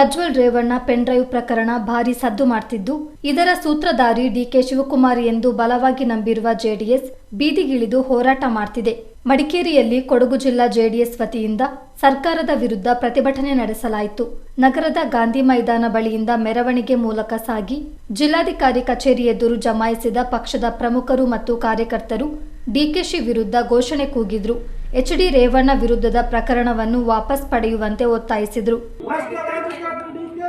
Prajwal Revanna pen drive ಪ್ರಕರಣ ಭಾರಿ ಸದ್ದು ಮಾಡ್ತಿದ್ದು. ಇದರ ಸೂತ್ರಧಾರಿ ಡಿಕೆ ಶಿವಕುಮಾರ್ ಎಂದು ಬಲವಾಗಿ ನಂಬಿರುವ ಜೆಡಿಎಸ್ ಬೀದಿಗಿಳಿದು ಹೋರಾಟ ಮಾಡ್ತಿದೆ. ಮಡಿಕೇರಿಯಲ್ಲಿ ಕೊಡಗು ಜಿಲ್ಲಾ ಜೆಡಿಎಸ್ ವತಿಯಿಂದ ಸರ್ಕಾರದ ವಿರುದ್ಧ ಪ್ರತಿಭಟನೆ ನಡೆಸಲಾಯಿತು. ನಗರದ ಗಾಂಧಿ ಮೈದಾನ ಬಳಿಯಿಂದ ಮೆರವಣಿಗೆ ಮೂಲಕ ಸಾಗಿ ಜಿಲ್ಲಾಧಿಕಾರಿ ಕಚೇರಿ ಎದುರು ಜಮಾಯಿಸಿದ ಪಕ್ಷದ ಪ್ರಮುಖರು ಮತ್ತು ಕಾರ್ಯಕರ್ತರು ಡಿಕೆಶಿ ವಿರುದ್ಧ ಘೋಷಣೆ ಕೂಗಿದ್ರು. ಎಚ್ಡಿ ರೇವಣ್ಣ ವಿರುದ್ಧದ ಪ್ರಕರಣವನ್ನು ವಾಪಸ್ ಪಡೆಯುವಂತೆ ಒತ್ತಾಯಿಸಿದ್ರು ಭ್ರಷ್ಟ ರಾಜಕಾರಣಿ ಡಿ ಕೆ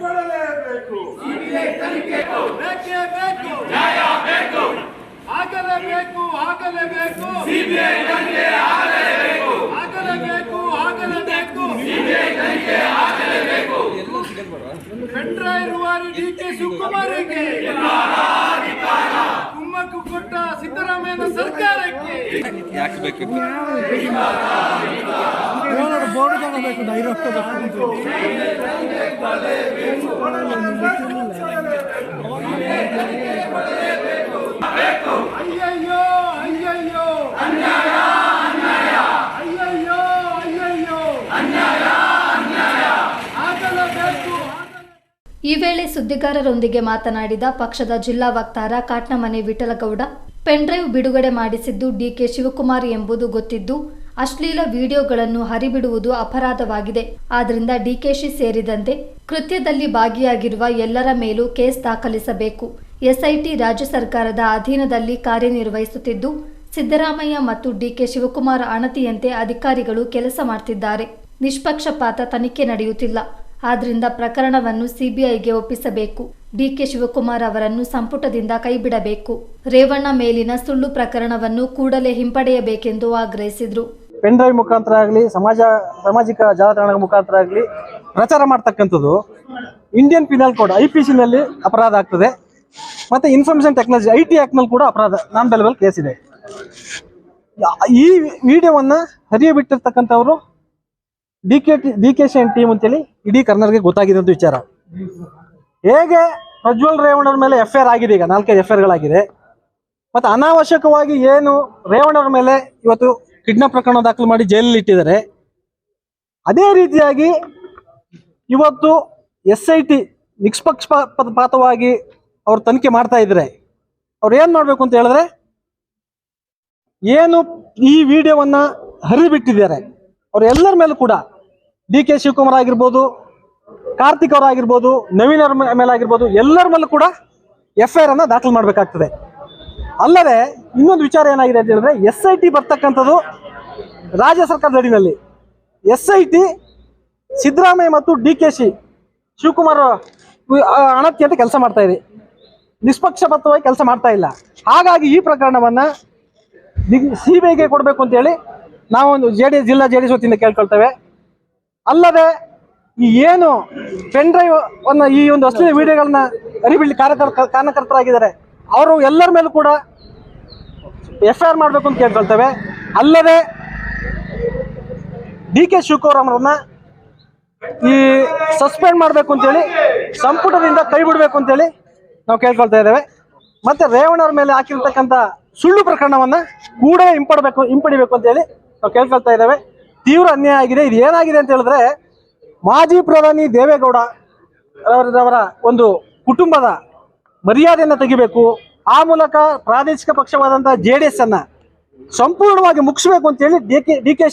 ಕೊಡಲೇಬೇಕು ಬೇಕೇ ಬೇಕು ನ್ಯಾಯ ಬೇಕು ಆಗಲೇಬೇಕು ಆಗಲೇಬೇಕು ಸಿಬಿಐ ತನಿಖೆ ಆಗಲೇಬೇಕು ಆಗಲೇಬೇಕು ಆಗಲೇಬೇಕು ಸಿಬಿಐ ತನಿಖೆ ಆಗಲೇಬೇಕು ಪೆನ್ಡ್ರೈವ್ ರೂವಾರಿ ಡಿ ಕೆ ಶಿವಕುಮಾರ್ಗೆ ಕುಮ್ಮಕ್ಕು ಕೊಟ್ಟ ಸಿದ್ದರಾಮಯ್ಯನ ಸರ್ಕಾರಕ್ಕೆ. ಯಾಕೆ ಬೇಕು ಅಯ್ಯಯ್ಯೋ ಅಯ್ಯಯ್ಯೋ. ಅಯ್ಯಯ್ಯೋ ಅಯ್ಯಯ್ಯೋ. ಆಗಲೇಬೇಕು ಈ ವೇಳೆ ಸುದ್ದಿಗಾರರೊಂದಿಗೆ ಮಾತನಾಡಿದ ಪಕ್ಷದ ಜಿಲ್ಲಾ ವಕ್ತಾರ ಕಾಟ್ನಮನೆ ವಿಠಲಗೌಡ ಪೆನ್ಡ್ರೈವ್ ಬಿಡುಗಡೆ ಮಾಡಿಸಿದ್ದು ಡಿಕೆ ಶಿವಕುಮಾರ್ ಎಂಬುದು ಗೊತ್ತಿದ್ದು ಅಶ್ಲೀಲ ವಿಡಿಯೋಗಳನ್ನು ಹರಿಬಿಡುವುದು ಅಪರಾಧವಾಗಿದೆ. ಆದ್ದರಿಂದ ಡಿಕೆಶಿ ಸೇರಿದಂತೆ ಕೃತ್ಯದಲ್ಲಿ ಭಾಗಿಯಾಗಿರುವ ಎಲ್ಲರ ಮೇಲೂ ಕೇಸ್ ದಾಖಲಿಸಬೇಕು. ಎಸ್ಐಟಿ ರಾಜ್ಯ ಸರ್ಕಾರದ ಅಧೀನದಲ್ಲಿ ಕಾರ್ಯನಿರ್ವಹಿಸುತ್ತಿದ್ದು, ಸಿದ್ದರಾಮಯ್ಯ ಮತ್ತು ಡಿಕೆ ಶಿವಕುಮಾರ್ ಅಣತಿಯಂತೆ ಅಧಿಕಾರಿಗಳು ಕೆಲಸ ಮಾಡ್ತಿದ್ದಾರೆ. ನಿಷ್ಪಕ್ಷಪಾತ ತನಿಖೆ ನಡೆಯುತ್ತಿಲ್ಲ. ಆದ್ದರಿಂದ ಪ್ರಕರಣವನ್ನು ಸಿಬಿಐಗೆ ಒಪ್ಪಿಸಬೇಕು. ಡಿಕೆ ಶಿವಕುಮಾರ್ ಅವರನ್ನು ಸಂಪುಟದಿಂದ ಕೈಬಿಡಬೇಕು. ರೇವಣ್ಣ ಮೇಲಿನ ಸುಳ್ಳು ಪ್ರಕರಣವನ್ನು ಕೂಡಲೇ ಹಿಂಪಡೆಯಬೇಕೆಂದು ಆಗ್ರಹಿಸಿದ್ರು. ಪೆನ್ ಡ್ರೈವ್ ಮುಖಾಂತರ ಆಗಲಿ, ಸಮಾಜ, ಸಾಮಾಜಿಕ ಜಾಲತಾಣದ ಮುಖಾಂತರ ಆಗಲಿ ಪ್ರಚಾರ ಮಾಡ್ತಕ್ಕಂಥದ್ದು Indian penal code I P ಸಿನಲ್ಲಿ ಅಪರಾಧ ಆಗ್ತದೆ. ಮತ್ತೆ ಇನ್ಫಾರ್ಮೇಶನ್ ಟೆಕ್ನಾಲಜಿ ಐ ಟಿ ಆ್ಯಕ್ಟ್ನಲ್ಲಿ ಕೂಡ ಅಪರಾಧ ನಾನ್ ಬೆಲೆಬಲ್ ಕೇಸ್ ಇದೆ. ಈ ವಿಡಿಯೋವನ್ನ ಹರಿಯ ಬಿಟ್ಟಿರ್ತಕ್ಕಂಥವ್ರು D K T D K she team ಅಂತೇಳಿ ಇಡೀ ಕರ್ನಾಟಕಕ್ಕೆ ಗೊತ್ತಾಗಿದೆ ಅಂತ ವಿಚಾರ. ಹೇಗೆ ಪ್ರಜ್ವಲ್ ರೇವಣ್ಣವ್ರ ಮೇಲೆ ಎಫ್ ಐ ಆರ್ ಆಗಿದೆ ಈಗ, ನಾಲ್ಕೈದು ಎಫ್ ಐ ಆರ್ಗಳಾಗಿದೆ ಮತ್ತೆ ಅನಾವಶ್ಯಕವಾಗಿ ಏನು ರೇವಣ್ಣವ್ರ ಮೇಲೆ ಇವತ್ತು ಕಿಡ್ನಾಪ್ ಪ್ರಕರಣ ದಾಖಲು ಮಾಡಿ ಜೈಲಲ್ಲಿ ಇಟ್ಟಿದ್ದಾರೆ. ಅದೇ ರೀತಿಯಾಗಿ ಇವತ್ತು ಎಸ್ ಐ ಟಿ ನಿಷ್ಪಕ್ಷಪಾತವಾಗಿ ಅವ್ರು ತನಿಖೆ ಮಾಡ್ತಾ ಇದ್ದಾರೆ ಅವ್ರು ಏನ್ ಮಾಡ್ಬೇಕು ಅಂತ ಹೇಳಿದ್ರೆ, ಏನು ಈ ವಿಡಿಯೋವನ್ನ ಹರಿಬಿಟ್ಟಿದ್ದಾರೆ. ಅವ್ರ ಎಲ್ಲರ ಮೇಲೂ ಕೂಡ ಡಿ ಕೆ ಶಿವಕುಮಾರ್ ಆಗಿರ್ಬೋದು, ಕಾರ್ತಿಕ್ ಅವರಾಗಿರ್ಬೋದು ನವೀನ್ ಅವ್ರ ಮೇಲೆ ಆಗಿರ್ಬೋದು, ಎಲ್ಲರ ಮೇಲೂ ಕೂಡ ಎಫ್ ಐ ಆರ್ ಅನ್ನ ದಾಖಲು ಮಾಡಬೇಕಾಗ್ತದೆ. ಅಲ್ಲದೆ ಇನ್ನೊಂದು ವಿಚಾರ ಏನಾಗಿದೆ ಅಂತ ಹೇಳಿದ್ರೆ, ಎಸ್ ಐ ಟಿ ಬರ್ತಕ್ಕಂಥದ್ದು ರಾಜ್ಯ ಸರ್ಕಾರದ ಅಡಿನಲ್ಲಿ ಎಸ್ ಐ ಟಿ ಸಿದ್ದರಾಮಯ್ಯ ಮತ್ತು ಡಿ ಕೆ ಶಿ ಶಿವಕುಮಾರ್ ಅಂತ ಕೆಲಸ ಮಾಡ್ತಾ ಇದೆ. ನಿಷ್ಪಕ್ಷಪಾತವಾಗಿ ಕೆಲಸ ಮಾಡ್ತಾ ಇಲ್ಲ. ಹಾಗಾಗಿ ಈ ಪ್ರಕರಣವನ್ನು ಸಿ ಬಿ ಐಗೆ ಕೊಡಬೇಕು ಅಂತೇಳಿ ನಾವೊಂದು ಜೆ ಡಿ ಎಸ್ ಜಿಲ್ಲಾ ಜೆ ಡಿ ಎಸ್ ವತಿಯಿಂದ ಕೇಳ್ಕೊಳ್ತೇವೆ. ಅಲ್ಲದೆ ಈ ಏನು ಪೆನ್ ಡ್ರೈವ್ ಅನ್ನ ಈ ಒಂದು ಅಶ್ಲೀಲ ವಿಡಿಯೋಗಳನ್ನ ಅರಿಬಿಡ್ಲಿ ಕಾರ್ಯಕರ್ತ ಕಾರ್ಯಕರ್ತರಾಗಿದ್ದಾರೆ, ಅವರು ಎಲ್ಲರ ಮೇಲೂ ಕೂಡ ಎಫ್ ಐ ಆರ್ ಮಾಡಬೇಕು ಅಂತ ಕೇಳ್ಕೊಳ್ತೇವೆ. ಅಲ್ಲದೆ ಡಿ ಕೆ ಶಿವಕುಮಾರ್ ಅವರನ್ನ ಈ ಸಸ್ಪೆಂಡ್ ಮಾಡಬೇಕು ಅಂತೇಳಿ, ಸಂಪುಟದಿಂದ ಕೈ ಬಿಡಬೇಕು ಅಂತೇಳಿ ನಾವು ಕೇಳ್ಕೊಳ್ತಾ ಇದ್ದೇವೆ. ಮತ್ತೆ ರೇವಣ್ಣ ಅವ್ರ ಮೇಲೆ ಹಾಕಿರ್ತಕ್ಕಂಥ ಸುಳ್ಳು ಪ್ರಕರಣವನ್ನ ಕೂಡ ಹಿಂಪಡಬೇಕು, ಹಿಂಪಡಿಬೇಕು ಅಂತೇಳಿ ನಾವು ಕೇಳ್ಕೊಳ್ತಾ ಇದ್ದೇವೆ. ತೀವ್ರ ಅನ್ಯಾಯ ಆಗಿದೆ. ಇದು ಏನಾಗಿದೆ ಅಂತ ಹೇಳಿದ್ರೆ ಮಾಜಿ ಪ್ರಧಾನಿ ದೇವೇಗೌಡ ಅವರವರ ಒಂದು ಕುಟುಂಬದ ಮರ್ಯಾದೆಯನ್ನು ತೆಗಿಬೇಕು. ಆ ಮೂಲಕ ಪ್ರಾದೇಶಿಕ ಪಕ್ಷವಾದಂತಹ ಜೆ ಡಿ ಎಸ್ ಅನ್ನ ಸಂಪೂರ್ಣವಾಗಿ ಮುಗಿಸ್ಬೇಕು ಅಂತೇಳಿ D K D K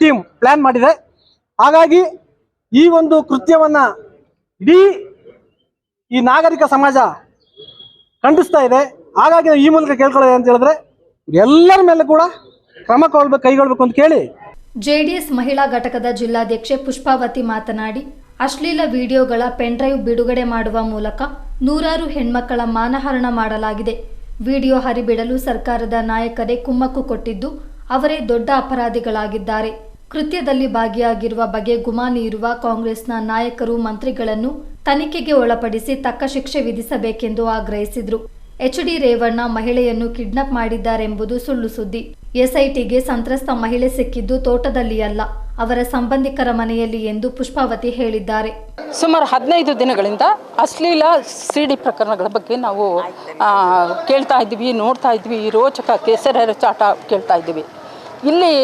team plan ಮಾಡಿದೆ. ಹಾಗಾಗಿ ಈ ಒಂದು ಕೃತ್ಯವನ್ನ ಇಡೀ ಈ ನಾಗರಿಕ ಸಮಾಜ ಖಂಡಿಸ್ತಾ ಇದೆ. ಹಾಗಾಗಿ ಈ ಮೂಲಕ ಕೇಳ್ಕೊಳ್ಳೋದು ಅಂತ ಹೇಳಿದ್ರೆ ಎಲ್ಲರ ಮೇಲೆ ಕೂಡ ಕ್ರಮ ಕೊಳ್ಬೇಕು ಕೈಗೊಳ್ಬೇಕು ಅಂತ ಕೇಳಿ. ಜೆಡಿಎಸ್ ಮಹಿಳಾ ಘಟಕದ ಜಿಲ್ಲಾಧ್ಯಕ್ಷೆ ಪುಷ್ಪಾವತಿ ಮಾತನಾಡಿ, ಅಶ್ಲೀಲ ವಿಡಿಯೋಗಳ ಪೆನ್ಡ್ರೈವ್ ಬಿಡುಗಡೆ ಮಾಡುವ ಮೂಲಕ ನೂರಾರು ಹೆಣ್ಮಕ್ಕಳ ಮಾನಹರಣ ಮಾಡಲಾಗಿದೆ. ವಿಡಿಯೋ ಹರಿಬಿಡಲು ಸರ್ಕಾರದ ನಾಯಕರೇ ಕುಮ್ಮಕ್ಕು ಕೊಟ್ಟಿದ್ದು, ಅವರೇ ದೊಡ್ಡ ಅಪರಾಧಿಗಳಾಗಿದ್ದಾರೆ. ಕೃತ್ಯದಲ್ಲಿ ಭಾಗಿಯಾಗಿರುವ ಬಗ್ಗೆ ಗುಮಾನಿ ಇರುವ ಕಾಂಗ್ರೆಸ್ನ ನಾಯಕರು ಮಂತ್ರಿಗಳನ್ನು ತನಿಖೆಗೆ ಒಳಪಡಿಸಿ ತಕ್ಕ ಶಿಕ್ಷೆ ವಿಧಿಸಬೇಕೆಂದು ಆಗ್ರಹಿಸಿದ್ರು. ಎಚ್ಡಿ ರೇವಣ್ಣ ಮಹಿಳೆಯನ್ನು ಕಿಡ್ನಾಪ್ ಮಾಡಿದ್ದಾರೆಂಬುದು ಸುಳ್ಳು ಸುದ್ದಿ. ಎಸ್ಐಟಿಗೆ ಸಂತ್ರಸ್ತ ಮಹಿಳೆ ಸಿಕ್ಕಿದ್ದು ತೋಟದಲ್ಲಿ ಅಲ್ಲ ಅವರ ಸಂಬಂಧಿಕರ ಮನೆಯಲ್ಲಿ ಎಂದು ಪುಷ್ಪಾವತಿ ಹೇಳಿದ್ದಾರೆ. ಸುಮಾರು ಹದಿನೈದು ದಿನಗಳಿಂದ ಅಶ್ಲೀಲ ಸಿಡಿ ಪ್ರಕರಣಗಳ ಬಗ್ಗೆ ನಾವು ಕೇಳ್ತಾ ಇದ್ವಿ ನೋಡ್ತಾ ಇದ್ವಿ ರೋಚಕ ಕೇಸರ ಚಾಟ ಕೇಳ್ತಾ ಇದ್ವಿ ಇಲ್ಲಿ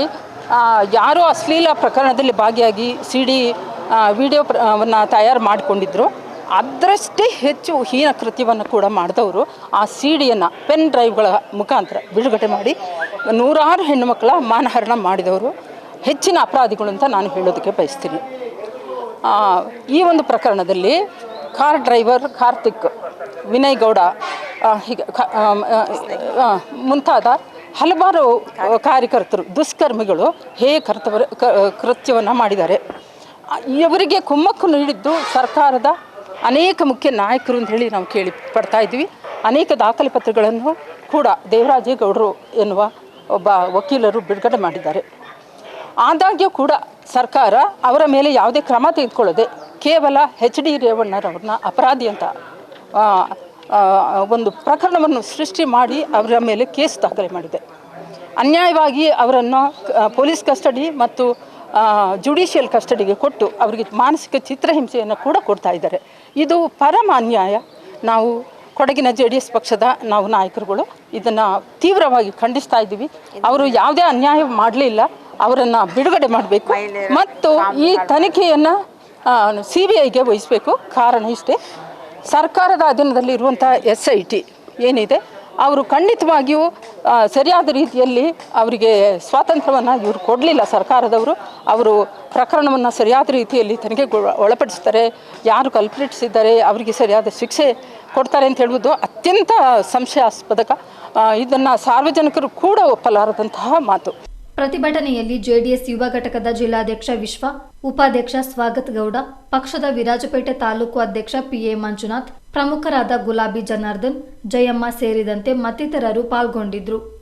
ಯಾರು ಅಶ್ಲೀಲ ಪ್ರಕರಣದಲ್ಲಿ ಭಾಗಿಯಾಗಿ ಸಿಡಿ ವಿಡಿಯೋ ವನ್ನು ತಯಾರು ಮಾಡಿಕೊಂಡಿದ್ರು. ಅದರಷ್ಟೇ ಹೆಚ್ಚು ಹೀನ ಕೃತ್ಯವನ್ನು ಕೂಡ ಮಾಡಿದವರು ಆ ಸಿ ಡಿಯನ್ನು ಪೆನ್ ಡ್ರೈವ್ಗಳ ಮುಖಾಂತರ ಬಿಡುಗಡೆ ಮಾಡಿ ನೂರಾರು ಹೆಣ್ಣುಮಕ್ಕಳ ಮಾನಹರಣ ಮಾಡಿದವರು. ಹೆಚ್ಚಿನ ಅಪರಾಧಿಗಳು ಅಂತ ನಾನು ಹೇಳೋದಕ್ಕೆ ಬಯಸ್ತೀನಿ. ಈ ಒಂದು ಪ್ರಕರಣದಲ್ಲಿ ಕಾರ್ ಡ್ರೈವರ್ ಕಾರ್ತಿಕ್ ವಿನಯ್ ಗೌಡ ಹೀಗೆ ಮುಂತಾದ ಹಲವಾರು ಕಾರ್ಯಕರ್ತರು, ದುಷ್ಕರ್ಮಿಗಳು ಹೇ ಕರ್ತವ್ಯ ಕೃತ್ಯವನ್ನು ಮಾಡಿದ್ದಾರೆ. ಇವರಿಗೆ ಕುಮ್ಮಕ್ಕು ನೀಡಿದ್ದು ಸರ್ಕಾರದ ಅನೇಕ ಮುಖ್ಯ ನಾಯಕರು ಅಂತ ಹೇಳಿ ನಾವು ಕೇಳಿ ಪಡ್ತಾ ಇದ್ವಿ ಅನೇಕ ದಾಖಲೆ ಪತ್ರಗಳನ್ನು ಕೂಡ ದೇವರಾಜೇಗೌಡರು ಎನ್ನುವ ಒಬ್ಬ ವಕೀಲರು ಬಿಡುಗಡೆ ಮಾಡಿದ್ದಾರೆ. ಆದಾಗ್ಯೂ ಕೂಡ ಸರ್ಕಾರ ಅವರ ಮೇಲೆ ಯಾವುದೇ ಕ್ರಮ ತೆಗೆದುಕೊಳ್ಳದೆ ಕೇವಲ ಹೆಚ್ ಡಿ ರೇವಣ್ಣರವ್ರನ್ನ ಅಪರಾಧಿ ಅಂತ ಒಂದು ಪ್ರಕರಣವನ್ನು ಸೃಷ್ಟಿ ಮಾಡಿ ಅವರ ಮೇಲೆ ಕೇಸ್ ದಾಖಲೆ ಮಾಡಿದೆ. ಅನ್ಯಾಯವಾಗಿ ಅವರನ್ನು ಪೊಲೀಸ್ ಕಸ್ಟಡಿ ಮತ್ತು ಜುಡಿಷಿಯಲ್ ಕಸ್ಟಡಿಗೆ ಕೊಟ್ಟು ಅವರಿಗೆ ಮಾನಸಿಕ ಚಿತ್ರಹಿಂಸೆಯನ್ನು ಕೂಡ ಕೊಡ್ತಾ ಇದ್ದಾರೆ. ಇದು ಪರಮ ಅನ್ಯಾಯ. ನಾವು ಕೊಡಗಿನ ಜೆ ಡಿ ಎಸ್ ಪಕ್ಷದ ನಾವು ನಾಯಕರುಗಳು ಇದನ್ನು ತೀವ್ರವಾಗಿ ಖಂಡಿಸ್ತಾ ಇದ್ದೀವಿ. ಅವರು ಯಾವುದೇ ಅನ್ಯಾಯ ಮಾಡಲಿಲ್ಲ ಅವರನ್ನು ಬಿಡುಗಡೆ ಮಾಡಬೇಕು. ಮತ್ತು ಈ ತನಿಖೆಯನ್ನು ಸಿ ಬಿ ಐಗೆ ವಹಿಸಬೇಕು. ಕಾರಣ ಇಷ್ಟೇ. ಸರ್ಕಾರದ ಅಧೀನದಲ್ಲಿ ಇರುವಂಥ ಎಸ್ ಐ ಟಿ ಏನಿದೆ ಅವರು ಖಂಡಿತವಾಗಿಯೂ ಸರಿಯಾದ ರೀತಿಯಲ್ಲಿ ಅವರಿಗೆ ಸ್ವಾತಂತ್ರ್ಯವನ್ನು ಇವರು ಕೊಡಲಿಲ್ಲ ಸರ್ಕಾರದವರು. ಅವರು ಪ್ರಕರಣವನ್ನು ಸರಿಯಾದ ರೀತಿಯಲ್ಲಿ ತನಿಖೆಗೆ ಒಳಪಡಿಸ್ತಾರೆ. ಯಾರು ಕಲ್ಪ್ರಿಟ್ಸ್ ಇದ್ದಾರೆ ಅವರಿಗೆ ಸರಿಯಾದ ಶಿಕ್ಷೆ ಕೊಡ್ತಾರೆ ಅಂತ ಹೇಳುವುದು ಅತ್ಯಂತ ಸಂಶಯಾಸ್ಪದಕ. ಇದನ್ನು ಸಾರ್ವಜನಿಕರು ಕೂಡ ಒಪ್ಪಲಾರದಂತಹ ಮಾತು. ಪ್ರತಿಭಟನೆಯಲ್ಲಿ ಜೆಡಿಎಸ್ ಯುವ ಘಟಕದ ಜಿಲ್ಲಾಧ್ಯಕ್ಷ ವಿಶ್ವ, ಉಪಾಧ್ಯಕ್ಷ ಸ್ವಾಗತ್ ಗೌಡ, ಪಕ್ಷದ ವಿರಾಜಪೇಟೆ ತಾಲೂಕು ಅಧ್ಯಕ್ಷ ಪಿಎ ಮಂಜುನಾಥ್, ಪ್ರಮುಖರಾದ ಗುಲಾಬಿ ಜನಾರ್ದನ್, ಜಯಮ್ಮ ಸೇರಿದಂತೆ ಮತ್ತಿತರರು ಪಾಲ್ಗೊಂಡಿದ್ರು.